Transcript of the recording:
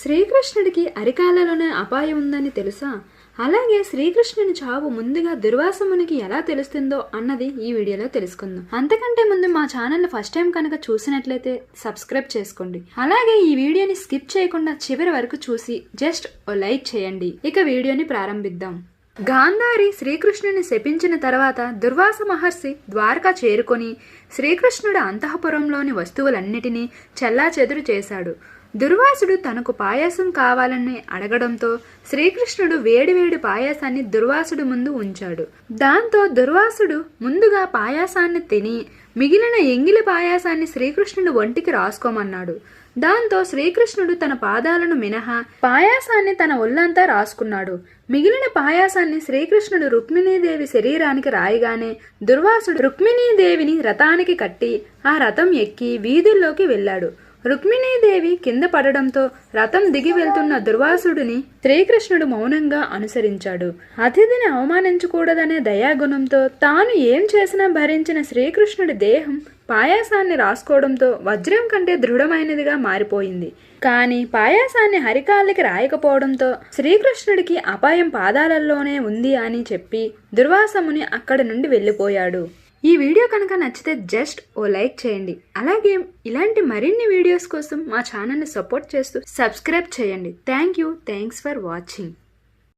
శ్రీకృష్ణుడికి అరికాలలోనే అపాయం ఉందని తెలుసా? అలాగే శ్రీకృష్ణుని చావు ముందుగా దుర్వాసమునికి ఎలా తెలుస్తుందో అన్నది ఈ వీడియోలో తెలుసుకుందాం. అంతకంటే ముందు మా ఛానల్ ఫస్ట్ టైం కనుక చూసినట్లయితే సబ్స్క్రైబ్ చేసుకోండి. అలాగే ఈ వీడియోని స్కిప్ చేయకుండా చివరి వరకు చూసి జస్ట్ ఓ లైక్ చేయండి. ఇక వీడియోని ప్రారంభిద్దాం. గాంధారి శ్రీకృష్ణుని శపించిన తర్వాత దుర్వాస మహర్షి ద్వారకా చేరుకొని శ్రీకృష్ణుడు అంతఃపురంలోని వస్తువులన్నిటినీ చెల్లాచెదురు చేశాడు. దుర్వాసుడు తనకు పాయాసం కావాలని అడగడంతో శ్రీకృష్ణుడు వేడివేడి పాయాసాన్ని దుర్వాసుడు ముందు ఉంచాడు. దాంతో దుర్వాసుడు ముందుగా పాయాసాన్ని తిని మిగిలిన ఎంగిలి పాయాసాన్ని శ్రీకృష్ణుడు ఒంటికి రాసుకోమన్నాడు. దాంతో శ్రీకృష్ణుడు తన పాదాలను మినహా పాయాసాన్ని తన ఒళ్ళంతా రాసుకున్నాడు. మిగిలిన పాయాసాన్ని శ్రీకృష్ణుడు రుక్మిణీదేవి శరీరానికి రాయగానే దుర్వాసుడు రుక్మిణీదేవిని రథానికి కట్టి ఆ రథం ఎక్కి వీధుల్లోకి వెళ్ళాడు. రుక్మిణీదేవి కింద పడడంతో రథం దిగి వెళ్తున్న దుర్వాసుడిని శ్రీకృష్ణుడు మౌనంగా అనుసరించాడు. అతిథిని అవమానించకూడదనే దయాగుణంతో తాను ఏం చేసినా భరించిన శ్రీకృష్ణుడి దేహం పాయాసాన్ని రాసుకోవడంతో వజ్రం కంటే దృఢమైనదిగా మారిపోయింది. కానీ పాయాసాన్ని హరికాళ్ళకి రాయకపోవడంతో శ్రీకృష్ణుడికి అపాయం పాదాలలోనే ఉంది అని చెప్పి దుర్వాసముని అక్కడి నుండి వెళ్ళిపోయాడు. ఈ వీడియో కనుక నచ్చితే జస్ట్ ఓ లైక్ చేయండి. అలాగే ఇలాంటి మరిన్ని వీడియోస్ కోసం మా ఛానల్ని సపోర్ట్ చేస్తూ సబ్స్క్రైబ్ చేయండి. Thank you. Thanks for watching.